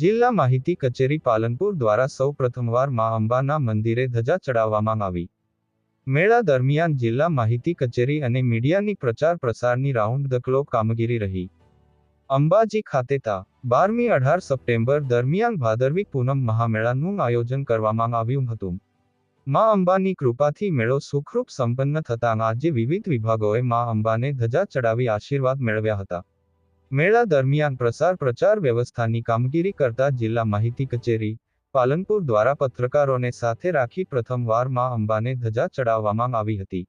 જિલ્લા માહિતી કચેરી પાલનપુર દ્વારા સૌ પ્રથમવાર મા અંબાના મંદિરે ધજા ચડાવવામાં આવી. મેળા દરમિયાન જિલ્લા માહિતી કચેરી અને મીડિયાની પ્રચાર પ્રસારની રાઉન્ડ ધ ક્લોક કામગીરી રહી. અંબાજી ખાતે તા, બારમી અઢાર સપ્ટેમ્બર દરમિયાન ભાદરવી પૂનમ મહામેળાનું આયોજન કરવામાં આવ્યું હતું. મા અંબાની કૃપાથી મેળો સુખરૂપ સંપન્ન થતાં આજે વિવિધ વિભાગોએ મા અંબાને ધજા ચડાવી આશીર્વાદ મેળવ્યા હતા. મેળા દરમિયાન પ્રસાર પ્રચાર વ્યવસ્થાની કામગીરી કરતા જિલ્લા માહિતી કચેરી, પાલનપુર દ્વારા પત્રકારોને સાથે રાખી પ્રથમવાર મા અંબાને ધજા ચડાવવામાં આવી હતી.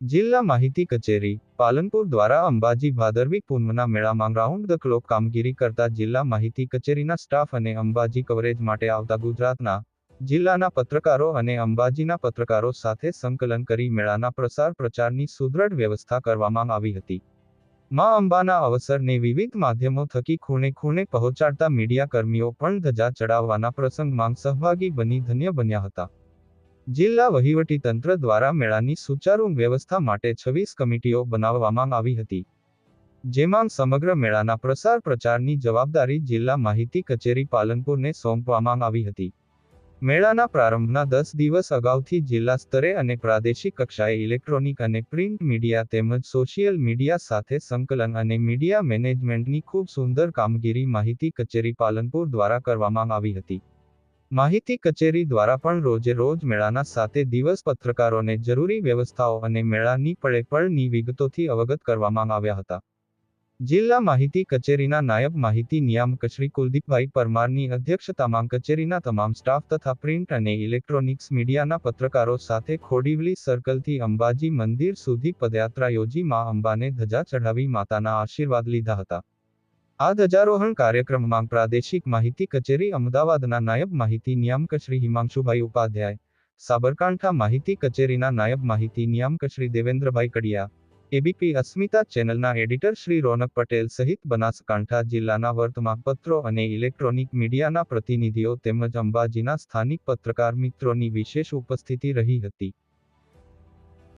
જિલ્લા માહિતી કચેરી, પાલનપુર દ્વારા અંબાજી ભાદરવી પૂનમના મેળામાં રાઉન્ડ ધ ક્લોક કામગીરી કરતા જિલ્લા માહિતી કચેરીના સ્ટાફ અને અંબાજી કવરેજ માટે આવતા ગુજરાતના જિલ્લાના પત્રકારો અને અંબાજીના પત્રકારો સાથે સંકલન કરી મેળાના પ્રસાર પ્રચારની સુદૃઢ વ્યવસ્થા કરવામાં આવી હતી. મા અંબાના અવસરને વિવિધ માધ્યમો થકી ખૂણે ખૂણે પહોંચાડતા મીડિયા કર્મીઓ પણ ધજા ચડાવવાના પ્રસંગમાં સહભાગી બની ધન્ય બન્યા હતા. જિલ્લા વહીવટી તંત્ર દ્વારા મેળાની સુચારુ વ્યવસ્થા માટે છવ્વીસ કમિટીઓ બનાવવામાં આવી હતી. જેમાં સમગ્ર મેળાના પ્રસાર પ્રચારની જવાબદારી જિલ્લા માહિતી કચેરી પાલનપુરને સોંપવામાં આવી હતી. મેળાના પ્રારંભના દસ દિવસ અગાઉથી જિલ્લા સ્તરે અને પ્રાદેશિક કક્ષાએ ઇલેક્ટ્રોનિક અને પ્રિન્ટ મીડિયા તેમજ સોશિયલ મીડિયા સાથે સંકલન અને મીડિયા મેનેજમેન્ટની ખૂબ સુંદર કામગીરી માહિતી કચેરી પાલનપુર દ્વારા કરવામાં આવી હતી. માહિતી કચેરી દ્વારા પણ રોજે રોજ મેળાના સાતે દિવસ પત્રકારોને જરૂરી વ્યવસ્થાઓ અને મેળાની પળે પળની વિગતોથી અવગત કરવામાં આવ્યા હતા. જિલ્લા માહિતી કચેરીના નાયબ માહિતી નિયામક શ્રી કુલદીપભાઈ પરમારની અધ્યક્ષતામાં કચેરીના તમામ સ્ટાફ તથા પ્રિન્ટ અને ઇલેક્ટ્રોનિક્સ મીડિયાના પત્રકારો સાથે ખોડીવલી સર્કલથી અંબાજી મંદિર સુધી પદયાત્રા યોજી મા અંબાને ધજા ચઢાવી માતાના આશીર્વાદ લીધા હતા. આ ધજારોહણ કાર્યક્રમમાં પ્રાદેશિક માહિતી કચેરી અમદાવાદના નાયબ માહિતી નિયામક શ્રી હિમાંશુભાઈ ઉપાધ્યાય, સાબરકાંઠા માહિતી કચેરીના નાયબ માહિતી નિયામક શ્રી દેવેન્દ્રભાઈ કડિયા એબીપી અસ્મિતા ચેનલના એડિટર શ્રી રોનક પટેલ સહિત બનાસકાંઠા જિલ્લાના વર્તમાનપત્રો અને ઇલેક્ટ્રોનિક મીડિયાના પ્રતિનિધિઓ તેમજ અંબાજીના સ્થાનિક પત્રકાર મિત્રોની વિશેષ ઉપસ્થિતિ રહી હતી.